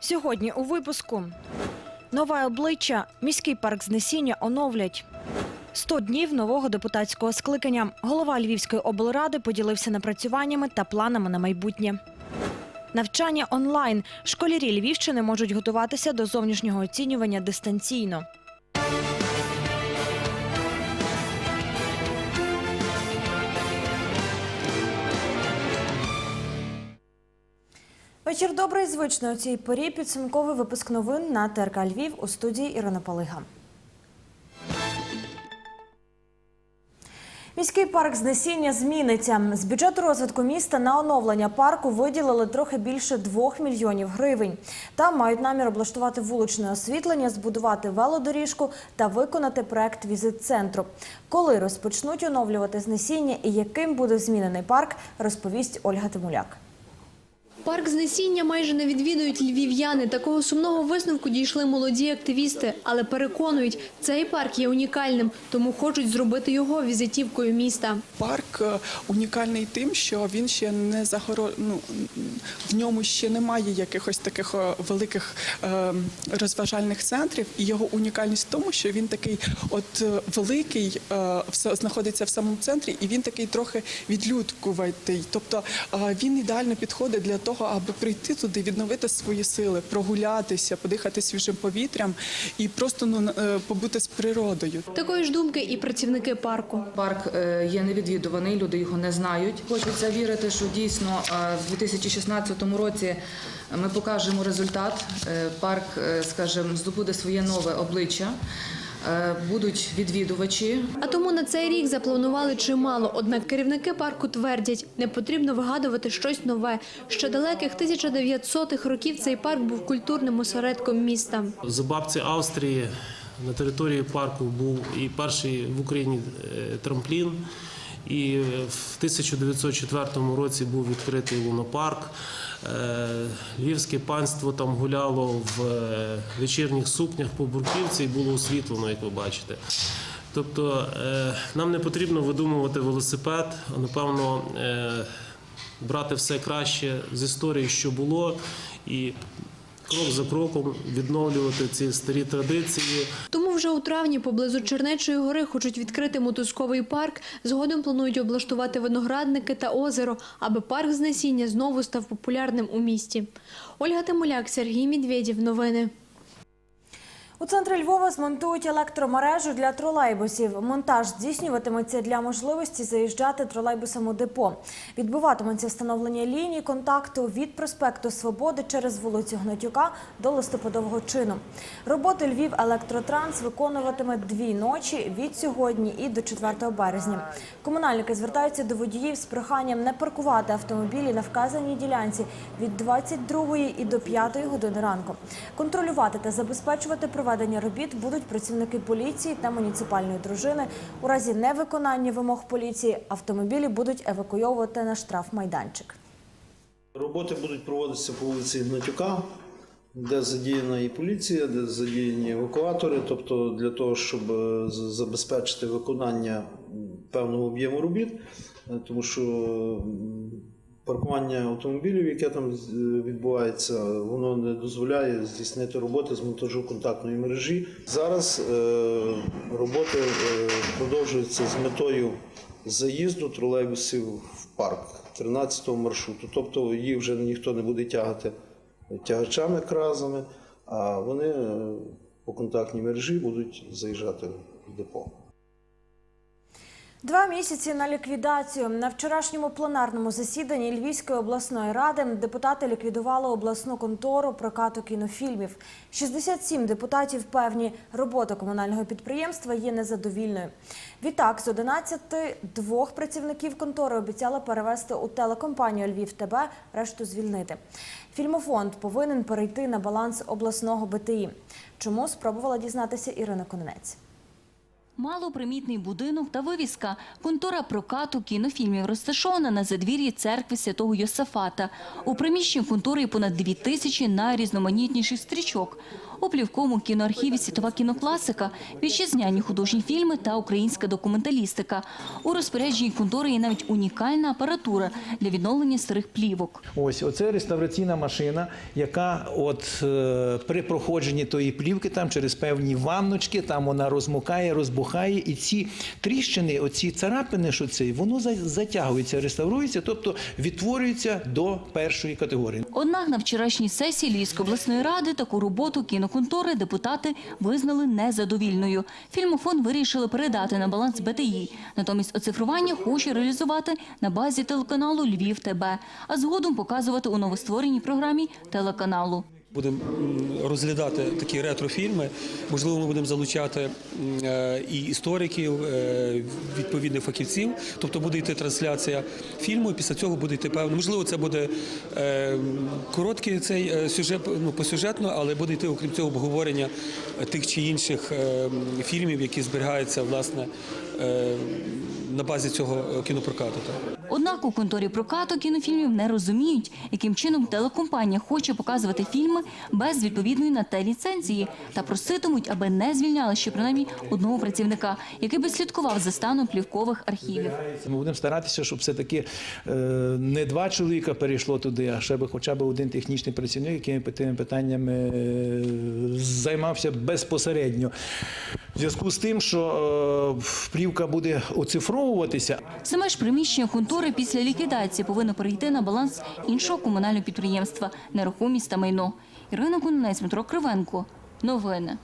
Сьогодні у випуску нове обличчя міський парк знесіння оновлять. 100 днів нового депутатського скликання. Голова Львівської облради поділився напрацюваннями та планами на майбутнє. Навчання онлайн. Школярі Львівщини можуть готуватися до зовнішнього оцінювання дистанційно. Вечір добрий, звично у цій порі. Підсумковий випуск новин на ТРК Львів у студії Ірина Палига. Міський парк знесіння зміниться. З бюджету розвитку міста на оновлення парку виділили трохи більше 2 мільйонів гривень. Там мають намір облаштувати вуличне освітлення, збудувати велодоріжку та виконати проект візит центру. Коли розпочнуть оновлювати знесіння і яким буде змінений парк, розповість Ольга Тимуляк. Парк знесіння майже не відвідують львів'яни. Такого сумного висновку дійшли молоді активісти, але переконують, цей парк є унікальним, тому хочуть зробити його візитівкою міста. Парк е, унікальний тим, що він ще не загоро... ну, в ньому ще немає якихось таких е, великих е, розважальних центрів, і його унікальність в тому, що він такий от великий, знаходиться в самому центрі, і він такий трохи відлюдкуватий. Тобто він ідеально підходить для того, аби прийти туди, відновити свої сили, прогулятися, подихати свіжим повітрям і просто ну, е, побути з природою. Такої ж думки і працівники парку. Парк е, є невідвідуваний, люди його не знають. Хочеться вірити, що дійсно е, в 2016 році ми покажемо результат. Парк, скажімо, здобуде своє нове обличчя. Е, Будуть відвідувачі, А тому на цей рік запланували чимало. Однак керівники парку твердять, не потрібно вигадувати щось нове. Ще далеких 1900-х років цей парк був культурним осередком міста. За бабці Австрії на території парку був і перший в Україні е, трамплін. І в 1904 році був відкритий лунопарк. Е, Львівське панство там гуляло в е, вечірніх сукнях по Бурківці і було освітлено, як ви бачите. Тобто е, нам не потрібно видумувати велосипед, а напевно е, брати все краще з історії, що було, і крок за кроком відновлювати ці старі традиції. Тому вже у травні поблизу Чернечої гори хочуть відкрити мотузковий парк. Згодом планують облаштувати виноградники та озеро, аби парк знесіння знову став популярним у місті. Ольга Тимуляк, Сергій Медведєв. Новини. У центрі Львова змонтують електромережу для тролейбусів. Монтаж здійснюватиметься для можливості заїжджати тролейбусом у депо. Відбуватиметься встановлення ліній контакту від проспекту Свободи через вулицю Гнатюка до листопадового чину. Роботи Львів Електротранс виконуватиме дві ночі від сьогодні і до 4 березня. Комунальники звертаються до водіїв з проханням не паркувати автомобілі на вказаній ділянці від 22 і до 5 години ранку. Контролювати та забезпечувати проведення робіт будуть працівники поліції та муніципальної дружини. У разі невиконання вимог поліції автомобілі будуть евакуйовувати на штрафмайданчик. Роботи будуть проводитися по вулиці Гнатюка, де задіяна і поліція, де задіяні евакуатори, тобто для того, щоб е, забезпечити виконання певного об'єму робіт, е, тому що паркування автомобілів, яке там відбувається, воно не дозволяє здійснити роботи з монтажу контактної мережі. Зараз е, роботи е, продовжуються з метою заїзду тролейбусів в парк 13-го маршруту. Тобто їх вже ніхто не буде тягати тягачами кразами, а вони е, по контактній мережі будуть заїжджати в депо. Два місяці на ліквідацію. На вчорашньому пленарному засіданні Львівської обласної ради депутати ліквідували обласну контору прокату кінофільмів. 67 депутатів певні, робота комунального підприємства є незадовільною. Відтак, з 11 двох працівників контори обіцяли перевести у телекомпанію Львів ТБ, решту звільнити. Фільмофонд повинен перейти на баланс обласного БТІ. Чому спробувала дізнатися Ірина Кононець? Малопримітний будинок та вивіска. Контора прокату кінофільмів розташована на задвір'ї церкви святого Йосафата. У приміщенні контори понад дві тисячі найрізноманітніших стрічок. У плівковому кіноархіві світова кінокласика, вітчизняні художні фільми та українська документалістика. У розпорядженні контори є навіть унікальна апаратура для відновлення старих плівок. Ось оце реставраційна машина, яка от е, при проходженні тої плівки там через певні ванночки, там вона розмокає, розбухає, і ці тріщини, оці царапини, що це, воно за- затягується, реставрується, тобто відтворюється до першої категорії. Однак на вчорашній сесії Львівської обласної ради таку роботу кіноконтори депутати визнали незадовільною. Фільмофон вирішили передати на баланс БТІ. Натомість оцифрування хоче реалізувати на базі телеканалу Львів ТБ, а згодом показувати у новоствореній програмі телеканалу. Будемо розглядати такі ретрофільми. Можливо, ми будемо залучати е, і істориків, е, відповідних фахівців. Тобто буде йти трансляція фільму. і Після цього буде йти певно. Можливо, це буде е, короткий цей сюжет, ну посюжетно, але буде йти окрім цього обговорення тих чи інших фільмів, які зберігаються власне на базі цього кінопрокату. Однак у конторі прокату кінофільмів не розуміють, яким чином телекомпанія хоче показувати фільми без відповідної на те ліцензії та проситимуть, аби не звільняли ще принаймні одного працівника, який би слідкував за станом плівкових архівів. Ми будемо старатися, щоб все-таки е, не два чоловіка перейшло туди, а ще би хоча б один технічний працівник, який тими питаннями е, займався безпосередньо. В зв'язку з тим, що е, плівка буде оцифровуватися, Саме ж приміщення контори після ліквідації повинно перейти на баланс іншого комунального підприємства нерухомість та майно. Ірина Кунець, Дмитро Кривенко. Новини.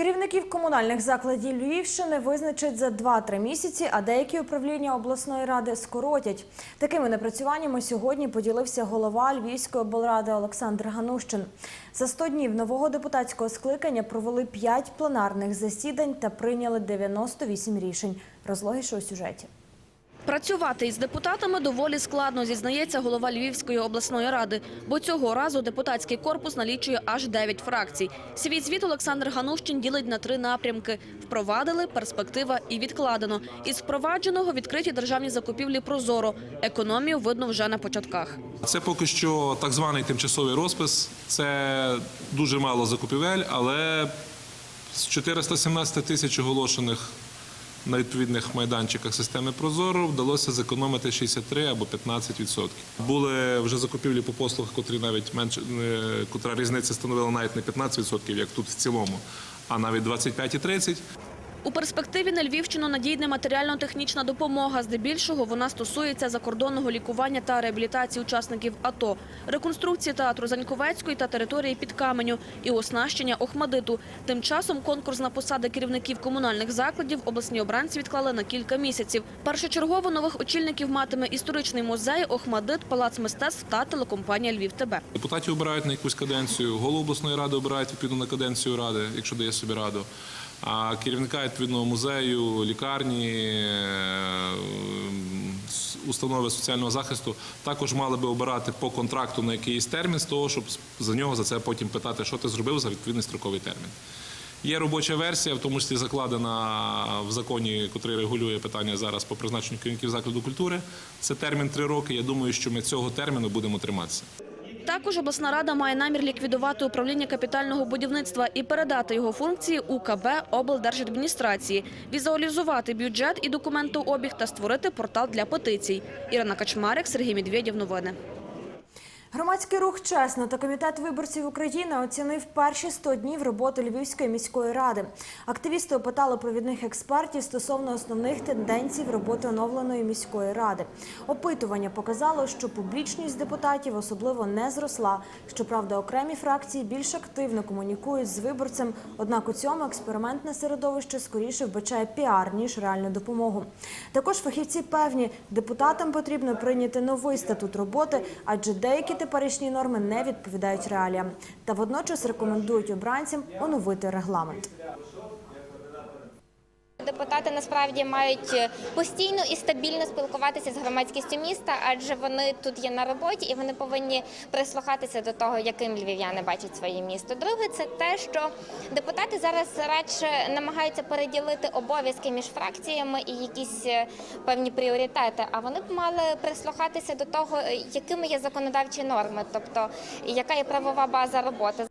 Керівників комунальних закладів Львівщини визначать за 2-3 місяці, а деякі управління обласної ради скоротять. Такими напрацюваннями сьогодні поділився голова Львівської облради Олександр Ганущин. За 100 днів нового депутатського скликання провели 5 пленарних засідань та прийняли 98 рішень. Розлогіше у сюжеті. Працювати із депутатами доволі складно, зізнається голова Львівської обласної ради, бо цього разу депутатський корпус налічує аж 9 фракцій. Свій звіт Олександр Ганущин ділить на три напрямки: впровадили, перспектива і відкладено. Із впровадженого відкриті державні закупівлі прозоро. Економію видно вже на початках. Це поки що так званий тимчасовий розпис. Це дуже мало закупівель, але з 417 тисяч оголошених на відповідних майданчиках системи Прозоро вдалося зекономити 63 або 15%. Були вже закупівлі по послугах, котрі навіть менше, котра різниця становила навіть не 15%, як тут в цілому, а навіть 25 і 30%. У перспективі на Львівщину надійна матеріально-технічна допомога. Здебільшого вона стосується закордонного лікування та реабілітації учасників АТО, реконструкції театру Заньковецької та території під каменю і оснащення Охмадиту. Тим часом конкурс на посади керівників комунальних закладів обласні обранці відклали на кілька місяців. Першочергово нових очільників матиме історичний музей, Охмадит, Палац мистецтв та телекомпанія Львів ТБ. Депутатів обирають на якусь каденцію, голову обласної ради обирають відповідно на каденцію ради, якщо дає собі раду. А керівника відповідного музею, лікарні, е, установи соціального захисту також мали би обирати по контракту на якийсь термін з того, щоб за нього за це потім питати, що ти зробив за відповідний строковий термін. Є робоча версія, в тому числі закладена в законі, який регулює питання зараз по призначенню керівників закладу культури. Це термін три роки. Я думаю, що ми цього терміну будемо триматися. Також обласна рада має намір ліквідувати управління капітального будівництва і передати його функції УКБ облдержадміністрації, візуалізувати бюджет і документообіг та створити портал для петицій. Ірина Качмарик, Сергій Медведєв. Новини. Громадський рух «Чесно» та Комітет виборців України оцінив перші 100 днів роботи Львівської міської ради. Активісти опитали провідних експертів стосовно основних тенденцій в роботи оновленої міської ради. Опитування показало, що публічність депутатів особливо не зросла. Щоправда, окремі фракції більш активно комунікують з виборцем. Однак у цьому експериментне середовище скоріше вбачає піар ніж реальну допомогу. Також фахівці певні, депутатам потрібно прийняти новий статут роботи, адже деякі теперішні норми не відповідають реаліям. Та водночас рекомендують обранцям оновити регламент. Депутати насправді мають е, постійно і стабільно спілкуватися з громадськістю міста, адже вони тут є на роботі і вони повинні прислухатися до того, яким львів'яни бачать своє місто. Друге, це те, що депутати зараз радше намагаються переділити обов'язки між фракціями і якісь е, певні пріоритети. А вони б мали прислухатися до того, е, якими є законодавчі норми, тобто яка є правова база роботи.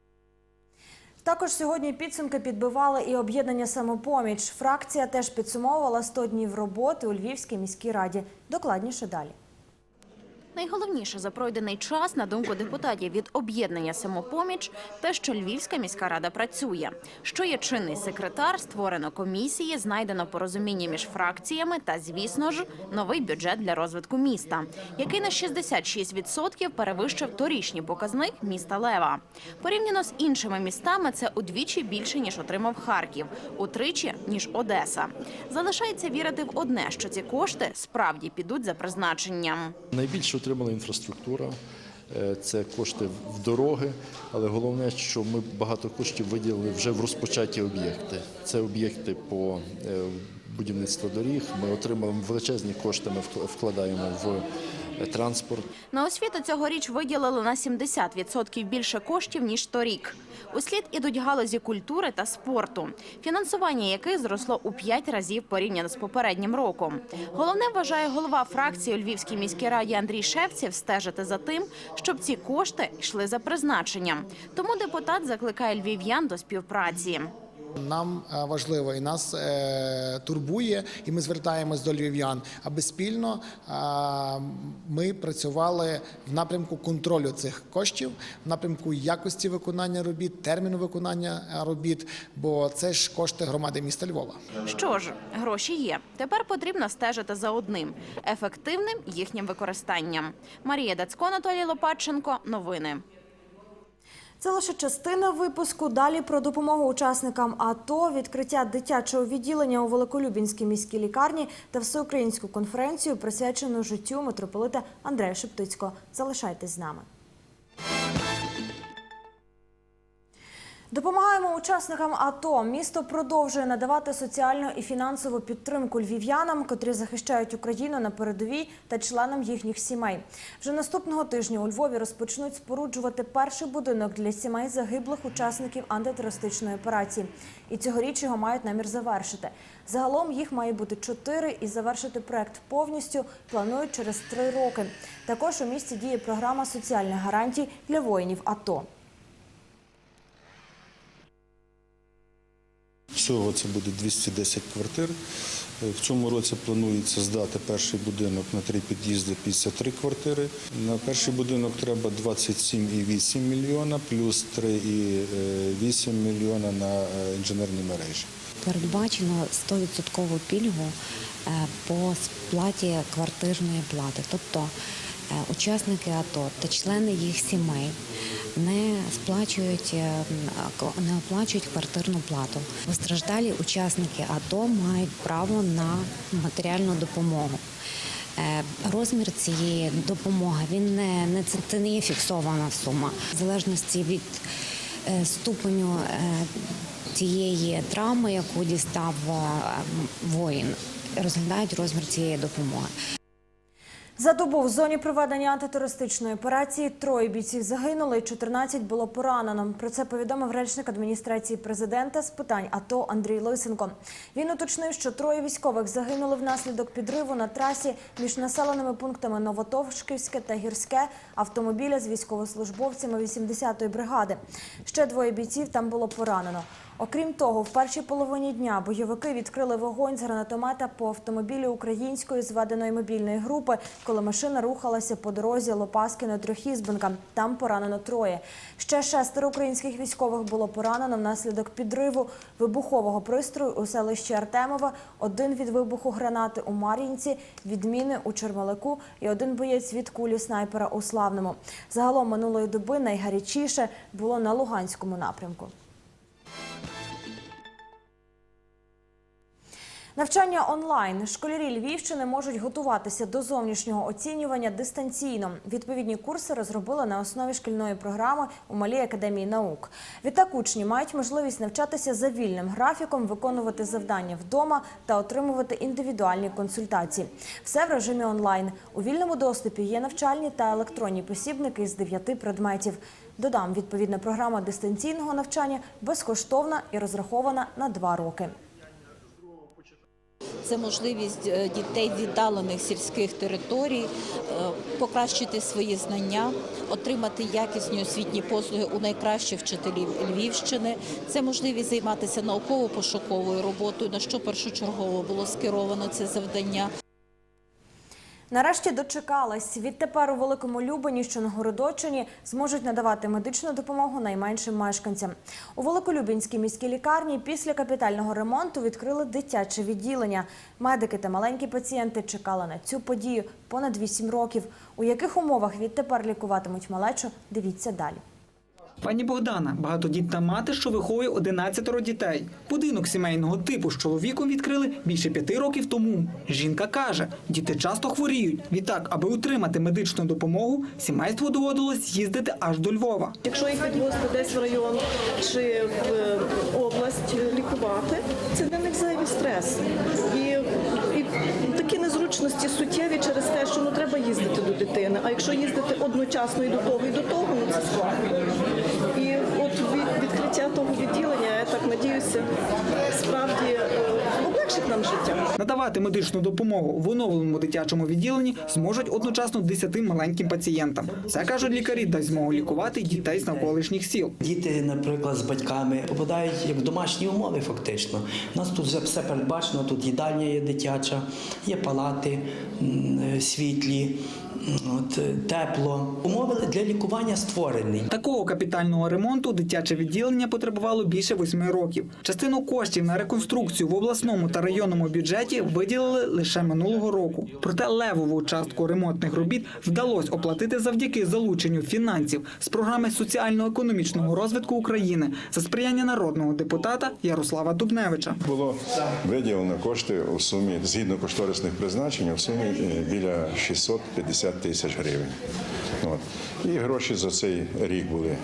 Також сьогодні підсумки підбивали і об'єднання самопоміч. Фракція теж підсумовувала 100 днів роботи у Львівській міській раді. Докладніше далі. Найголовніше за пройдений час, на думку депутатів від об'єднання самопоміч, те, що Львівська міська рада працює. Що є чинний секретар, створено комісії, знайдено порозуміння між фракціями та, звісно ж, новий бюджет для розвитку міста, який на 66% перевищив торічній показник міста Лева. Порівняно з іншими містами, це удвічі більше ніж отримав Харків, утричі ніж Одеса. Залишається вірити в одне, що ці кошти справді підуть за призначенням. Найбільше отримала інфраструктура, е, це кошти в дороги, але головне, що ми багато коштів виділили вже в розпочаті об'єкти. Це об'єкти по е, будівництву доріг. Ми отримали величезні кошти, ми вкл- вкладаємо в транспорт. На освіту цьогоріч виділили на 70% більше коштів ніж торік. Услід ідуть галузі культури та спорту, фінансування яких зросло у 5 разів порівняно з попереднім роком. Головне вважає голова фракції у Львівській міській раді Андрій Шевців стежити за тим, щоб ці кошти йшли за призначенням. Тому депутат закликає львів'ян до співпраці. Нам е, важливо і нас е, турбує, і ми звертаємось до львів'ян, аби спільно е, ми працювали в напрямку контролю цих коштів, в напрямку якості виконання робіт, терміну виконання робіт, бо це ж кошти громади міста Львова. Що ж, гроші є. Тепер потрібно стежити за одним ефективним їхнім використанням. Марія Дацько, Анатолій Лопатченко. Новини. Це лише частина випуску. Далі про допомогу учасникам АТО, відкриття дитячого відділення у Великолюбінській міській лікарні та всеукраїнську конференцію, присвячену життю митрополита Андрея Шептицького. Залишайтесь з нами. Допомагаємо учасникам АТО. Місто продовжує надавати соціальну і фінансову підтримку львів'янам, котрі захищають Україну на передовій та членам їхніх сімей. Вже наступного тижня у Львові розпочнуть споруджувати перший будинок для сімей загиблих учасників антитерористичної операції. І цьогоріч його мають намір завершити. Загалом їх має бути чотири, і завершити проект повністю планують через три роки. Також у місті діє програма соціальних гарантій для воїнів АТО. Всього це буде 210 квартир. Е, В цьому році планується здати перший будинок на три під'їзди 53 квартири. На перший будинок треба 27,8 мільйона, плюс 3,8 мільйона на е, інженерні мережі. Передбачено 100% пільгу е, по сплаті квартирної плати. Тобто е, учасники АТО та члени їх сімей не сплачують, е, не оплачують квартирну плату. Постраждалі учасники АТО мають право на матеріальну допомогу. Е, Розмір цієї допомоги він не, не це, не є фіксована сума в залежності від е, ступеню е, тієї травми, яку дістав е, воїн. Розглядають розмір цієї допомоги. За добу в зоні проведення антитерористичної операції троє бійців загинули і 14 було поранено. Про це повідомив речник адміністрації президента з питань АТО Андрій Лисенко. Він уточнив, що троє військових загинули внаслідок підриву на трасі між населеними пунктами Новотовшківське та Гірське автомобіля з військовослужбовцями 80-ї бригади. Ще двоє бійців там було поранено. Окрім того, в першій половині дня бойовики відкрили вогонь з гранатомета по автомобілю української зведеної мобільної групи, коли машина рухалася по дорозі Лопаскино Трьохізбенка. Там поранено троє. Ще шестеро українських військових було поранено внаслідок підриву вибухового пристрою у селищі Артемове, один від вибуху гранати у Мар'їнці, відміни у Чермалику і один боєць від кулі снайпера у Славному. Загалом минулої доби найгарячіше було на Луганському напрямку. Навчання онлайн. Школярі Львівщини можуть готуватися до зовнішнього оцінювання дистанційно. Відповідні курси розробили на основі шкільної програми у Малій академії наук. Відтак учні мають можливість навчатися за вільним графіком, виконувати завдання вдома та отримувати індивідуальні консультації. Все в режимі онлайн. У вільному доступі є навчальні та електронні посібники з дев'яти предметів. Додам, відповідна програма дистанційного навчання безкоштовна і розрахована на два роки. Це можливість е, дітей віддалених сільських територій е, покращити свої знання, отримати якісні освітні послуги у найкращих вчителів Львівщини. Це можливість займатися науково-пошуковою роботою, на що першочергово було скеровано це завдання. Нарешті дочекалась. Відтепер у Великому Любені, що на Городочині, зможуть надавати медичну допомогу найменшим мешканцям. У Великолюбінській міській лікарні після капітального ремонту відкрили дитяче відділення. Медики та маленькі пацієнти чекали на цю подію понад 8 років. У яких умовах відтепер лікуватимуть малечу, дивіться далі. Пані Богдана багатодітна мати, що виховує 11 дітей. Будинок сімейного типу з чоловіком відкрили більше п'яти років тому. Жінка каже, діти часто хворіють. Відтак, аби отримати медичну допомогу, сімейству доводилось їздити аж до Львова. Якщо їх відвозити десь в район чи в е, область лікувати, це для них зайвий стрес. І, і такі незручності суттєві через те, що ну треба їздити до дитини. А якщо їздити одночасно і до того, і до того, ну це складно. Від відкриття того відділення, я так надіюся, справді е, облегшить нам життя. Надавати медичну допомогу в оновленому дитячому відділенні зможуть одночасно 10 маленьким пацієнтам. Це кажуть лікарі, дасть змогу лікувати дітей з навколишніх сіл. Діти, наприклад, з батьками попадають як в домашні умови, фактично. У нас тут вже все передбачено. Тут їдальня є дитяча, є палати е, світлі, от, е, тепло. Умови для лікування створені. Такого капітального ремонту дитяче відділення потребувало більше восьми років. Частину коштів на реконструкцію в обласному та районному бюджеті виділили лише минулого року. Проте левову частку ремонтних робіт вдалося оплатити завдяки залученню фінансів з програми соціально-економічного розвитку України за сприяння народного депутата Ярослава Дубневича. Було виділено кошти у сумі згідно кошторисних призначень у сумі е, біля 650 тисяч гривень. От. І гроші за цей рік були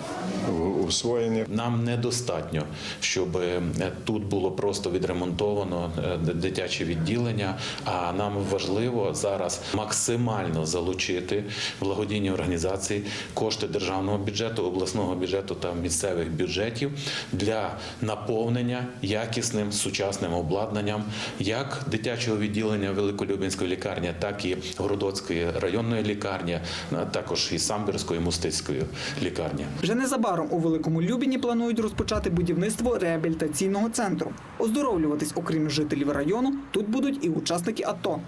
усвоєні. Нам недостатньо, щоб е, тут було просто відремонтовано е, дитяче відділення. А нам важливо зараз максимально залучити благодійні організації кошти державного бюджету, обласного бюджету та місцевих бюджетів для наповнення якісним сучасним обладнанням як дитячого відділення Великолюбінської лікарні, так і Городоцької районної лікарні, а також і Самбірської мустицької лікарні. Вже незабаром у Великому Любіні планують розпочати будівництво реабілітаційного центру. Оздоровлюватись, окрім жителів району, тут будуть і учасники АТО.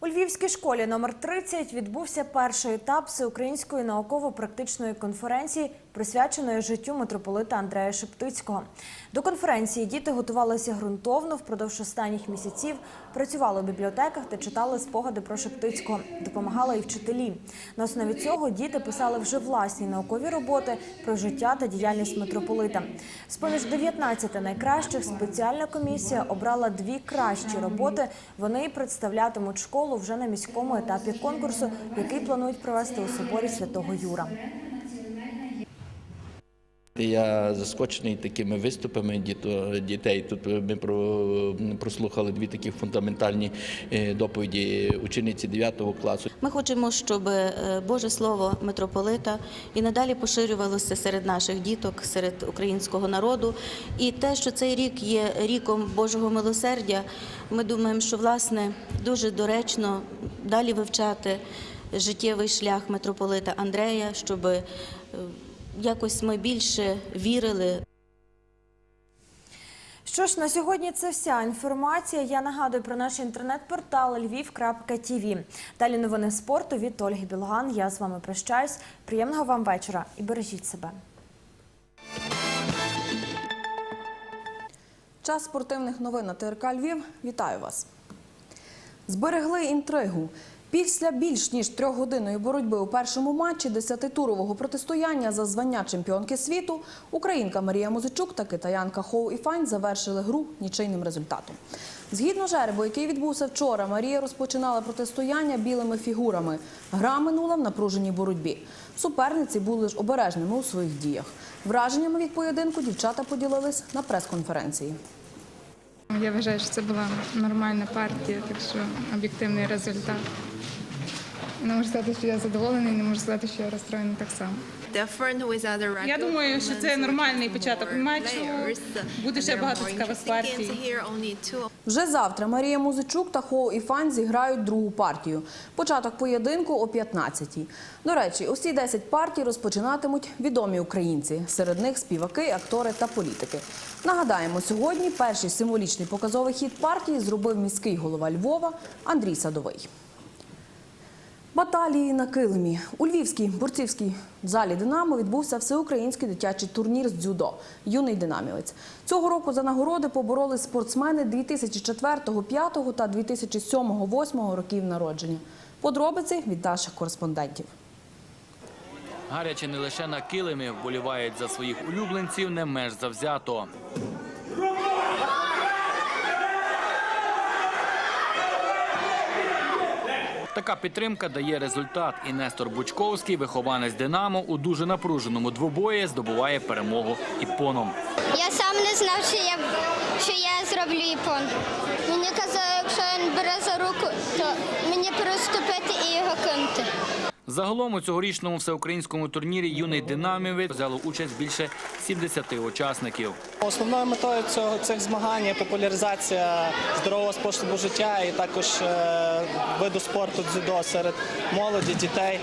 У Львівській школі номер 30 відбувся перший етап всеукраїнської науково-практичної конференції, присвяченої життю митрополита Андрея Шептицького. До конференції діти готувалися ґрунтовно впродовж останніх місяців, працювали у бібліотеках та читали спогади про Шептицького. Допомагали і вчителі. На основі цього діти писали вже власні наукові роботи про життя та діяльність митрополита. З поміж 19 найкращих спеціальна комісія обрала дві кращі роботи. Вони представлятимуть школу вже на міському етапі конкурсу, який планують провести у соборі Святого Юра. Я заскочений такими виступами дітей. Тут ми прослухали дві такі фундаментальні е, доповіді учениці 9 класу. Ми хочемо, щоб е, Боже Слово митрополита і надалі поширювалося серед наших діток, серед українського народу. І те, що цей рік є ріком Божого милосердя, ми думаємо, що власне дуже доречно далі вивчати життєвий шлях митрополита Андрея, щоб е, якось ми більше вірили Що ж, на сьогодні це вся інформація. Я нагадую про наш інтернет-портал lviv.tv. Далі новини спорту від Ольги Білган. Я з вами прощаюсь. Приємного вам вечора і бережіть себе. Час спортивних новин на ТРК Львів. Вітаю вас. Зберегли інтригу. Після більш ніж трьохгодинної боротьби у першому матчі десятитурового протистояння за звання чемпіонки світу українка Марія Музичук та китаянка Хоу Іфань завершили гру нічийним результатом. Згідно жеребу, який відбувся вчора, Марія розпочинала протистояння білими фігурами. Гра минула в напруженій боротьбі. Суперниці були ж обережними у своїх діях. Враженнями від поєдинку дівчата поділились на прес-конференції. Я вважаю, що це була нормальна партія, так що об'єктивний результат. Не можу сказати, що я задоволений, не можу сказати, що я розстроєна так само. Я думаю, що це нормальний початок матчу. Буде ще багато цікавих партій. Вже завтра Марія Музичук та Хоу Іфань зіграють другу партію. Початок поєдинку о 15-й. До речі, усі 10 партій розпочинатимуть відомі українці. Серед них співаки, актори та політики. Нагадаємо, сьогодні перший символічний показовий хід партії зробив міський голова Львова Андрій Садовий. Баталії на килимі. У Львівській борцівській залі Динамо відбувся всеукраїнський дитячий турнір з дзюдо Юний динамівець. Цього року за нагороди поборолись спортсмени 2004, 2005 та 2007-2008 років народження. Подробиці від наших кореспондентів. Гаряче не лише на килимі вболівають за своїх улюбленців не менш завзято. Така підтримка дає результат. І Нестор Бучковський, вихованець Динамо, у дуже напруженому двобої здобуває перемогу іпоном. Я сам не знав, що я, що я зроблю іпон. Мені казали, якщо він бере за руку, то мені переступити і його кинути. Загалом у цьогорічному всеукраїнському турнірі юний динамівець взяло участь більше 70 учасників. Основною метою цього цих змагань є популяризація здорового способу життя і також е, виду спорту дзюдо серед молоді, дітей,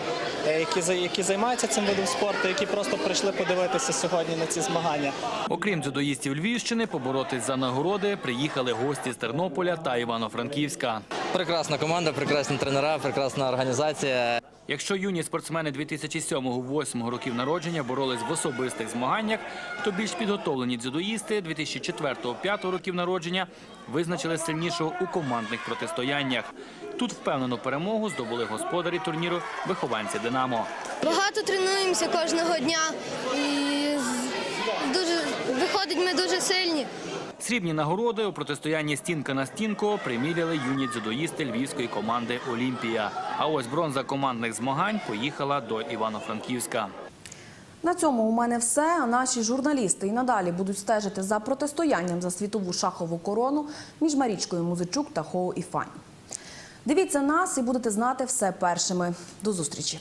е, які за- які займаються цим видом спорту, які просто прийшли подивитися сьогодні на ці змагання. Окрім дзюдоїстів Львівщини, поборотись за нагороди приїхали гості з Тернополя та Івано-Франківська. Прекрасна команда, прекрасні тренера, прекрасна організація. Якщо юні спортсмени 2007-2008 років народження боролись в особистих змаганнях, то більш підготовлені дзюдоїсти 2004-2005 років народження визначили сильнішого у командних протистояннях. Тут впевнену перемогу здобули господарі турніру вихованці Динамо. Багато тренуємося кожного дня і дуже виходить, ми дуже сильні. Срібні нагороди у протистоянні стінка на стінку приміряли юні дзюдоїсти львівської команди Олімпія. А ось бронза командних змагань поїхала до Івано-Франківська. На цьому у мене все. Наші журналісти і надалі будуть стежити за протистоянням за світову шахову корону між Марічкою Музичук та Хоу Іфань. Дивіться нас і будете знати все першими. До зустрічі.